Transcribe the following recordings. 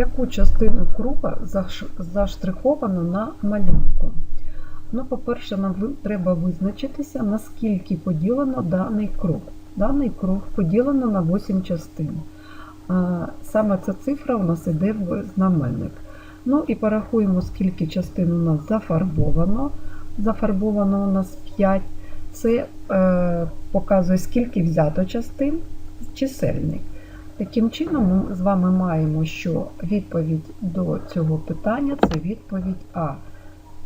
яку частину круга заштриховано на малюнку? Ну, по-перше, нам треба визначитися, наскільки поділено даний круг. Даний круг поділено на 8 частин. Саме ця цифра у нас йде в знаменник. Ну і порахуємо, скільки частин у нас зафарбовано. Зафарбовано у нас 5. Це е, показує, скільки взято частин, чисельник. Таким чином, ми з вами маємо, що відповідь до цього питання це відповідь А.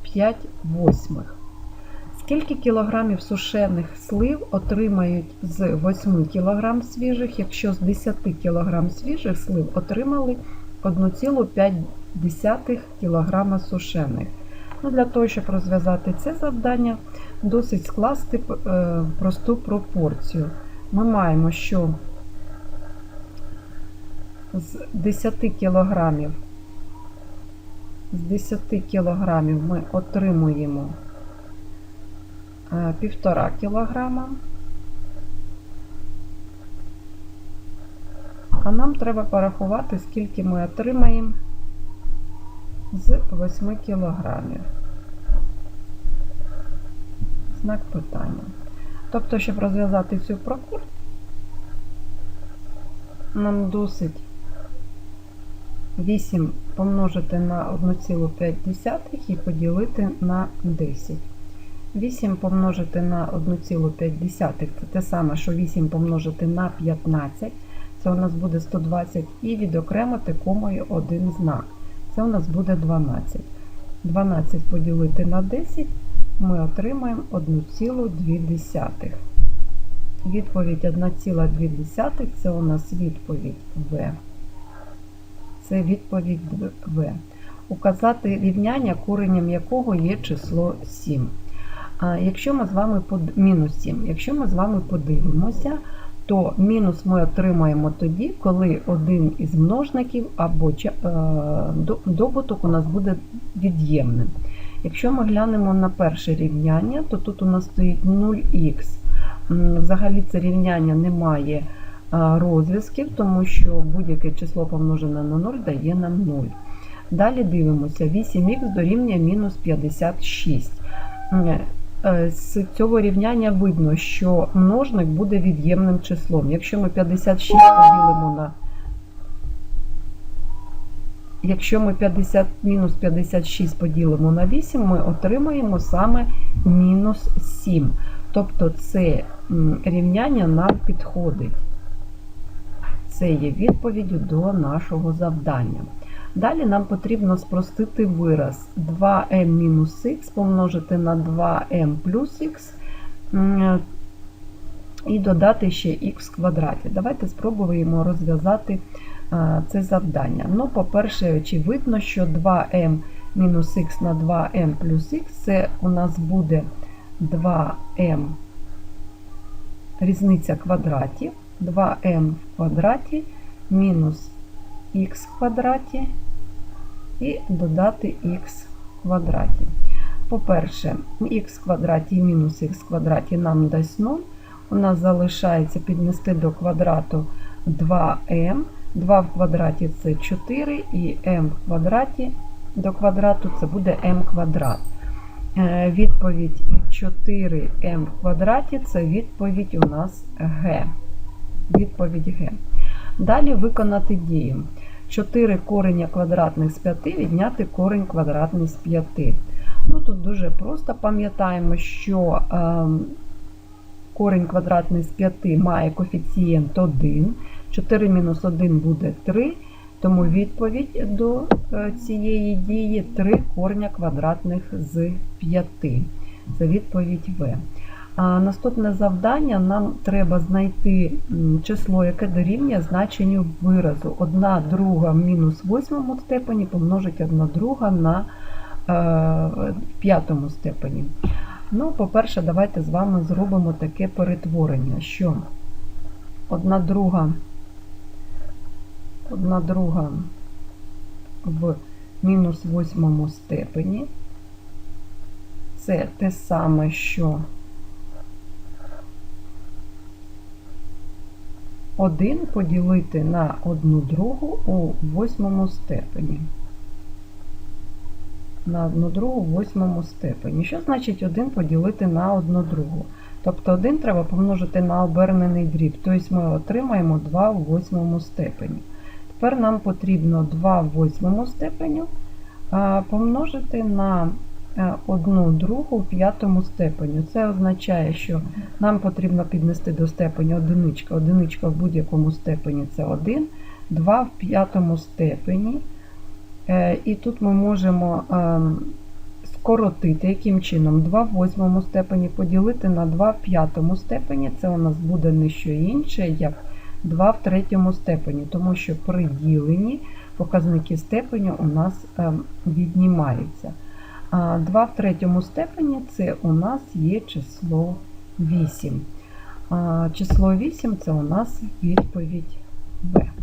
5 восьмих. Скільки кілограмів сушених слив отримають з 8 кг свіжих, якщо з 10 кг свіжих слив отримали 1,5 кг сушених? Ну, для того, щоб розв'язати це завдання, досить скласти е, просту пропорцію. Ми маємо, що з 10 кілограмів з 10 кілограмів ми отримуємо е, півтора кілограма. А нам треба порахувати, скільки ми отримаємо з 8 кілограмів. Знак питання. Тобто, щоб розв'язати цю пропорцію, нам досить 8 помножити на 1,5 і поділити на 10. 8 помножити на 1,5 це те саме, що 8 помножити на 15. Це у нас буде 120 і відокремити комою один знак. Це у нас буде 12. 12 поділити на 10 ми отримаємо 1,2. Відповідь 1,2 це у нас відповідь В. Це відповідь В. Указати рівняння, коренем якого є число 7. А якщо ми з вами под... мінус 7. Якщо ми з вами подивимося, то мінус ми отримаємо тоді, коли один із множників або е, добуток у нас буде від'ємним. Якщо ми глянемо на перше рівняння, то тут у нас стоїть 0х. Взагалі це рівняння не має розв'язків, тому що будь-яке число помножене на 0 дає нам 0. Далі дивимося, 8х дорівнює мінус 56. Е, З цього рівняння видно, що множник буде від'ємним числом. Якщо ми 56 поділимо на Якщо ми 50, мінус 56 поділимо на 8, ми отримаємо саме мінус 7. Тобто це рівняння нам підходить. Це є відповіддю до нашого завдання. Далі нам потрібно спростити вираз 2m мінус х помножити на 2m плюс х і додати ще х в квадраті. Давайте спробуємо розв'язати це завдання. Ну, по-перше, очевидно, що 2m мінус х на 2m плюс х це у нас буде 2m різниця квадратів, 2m в квадраті мінус х в квадраті і додати х в квадраті. По-перше, х в квадраті мінус х в квадраті нам дасть 0. У нас залишається піднести до квадрату 2m. 2 в квадраті це 4, і m в квадраті до квадрату це буде m квадрат. Е, Відповідь 4m в квадраті це відповідь у нас Г. Відповідь Г. Далі виконати дію. 4 кореня квадратних з 5 відняти корень квадратний з 5. Ну, тут дуже просто пам'ятаємо, що ем, корень квадратний з 5 має коефіцієнт 1. 4 мінус 1 буде 3, тому відповідь до е, цієї дії 3 корня квадратних з 5. Це відповідь В. Наступне завдання нам треба знайти число, яке дорівнює значенню виразу. 1 друга в мінус восьмому степені помножить 1 друга на е, п'ятому степені. Ну, по-перше, давайте з вами зробимо таке перетворення, що 1 друга, 1 друга в мінус восьмому степені. Це те саме, що 1 поділити на 1 другу у восьмому степені. На 1 другу у восьмому степені. Що значить 1 поділити на 1 другу? Тобто 1 треба помножити на обернений дріб. Тобто ми отримаємо 2 у восьмому степені. Тепер нам потрібно 2 в восьмому степеню помножити на е, 1 другу в п'ятому степеню. Це означає, що нам потрібно піднести до степеня одиничка. Одиничка в будь-якому степені це 1, 2 в п'ятому степені. Е, І тут ми можемо ем, скоротити, яким чином 2 в восьмому степені поділити на 2 в п'ятому степені. Це у нас буде не що інше, як 2 в третьому степені, тому що при діленні показники степеню у нас ем, віднімаються. А 2 в третьому степені це у нас є число 8. А Число 8 це у нас відповідь Б.